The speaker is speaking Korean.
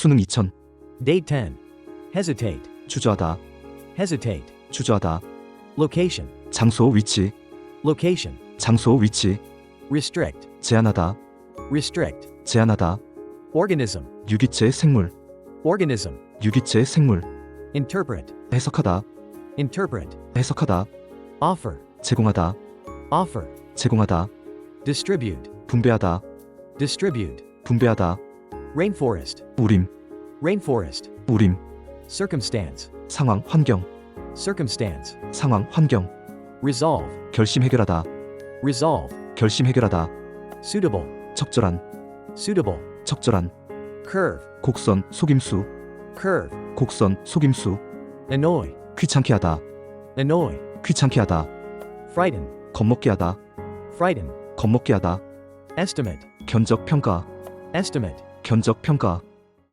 수능 2000 Date 10. Hesitate. 주저하다 Hesitate. 주저하다 Location. 장소 위치 Location. 장소 위치 Restrict. 제한하다 Restrict. 제한하다 Organism. 유기체 생물 Organism. 유기체 생물 Interpret. 해석하다 Interpret. 해석하다 Offer. 제공하다 Offer. 제공하다 Distribute. 분배하다 Distribute. 분배하다 Rainforest. 우림 Rainforest. 우림 Circumstance. 상황 환경 Circumstance. 상황 환경 Resolve. 결심 해결하다 Resolve. 결심 해결하다 Suitable. 적절한 Suitable. 적절한 Curve. 곡선 속임수 Curve. 곡선 속임수 Annoy. 귀찮게 하다 Annoy. 귀찮게 하다 Frighten. 겁먹게 하다 Frighten. 겁먹게 하다 Estimate. 견적 평가 Estimate. 견적 평가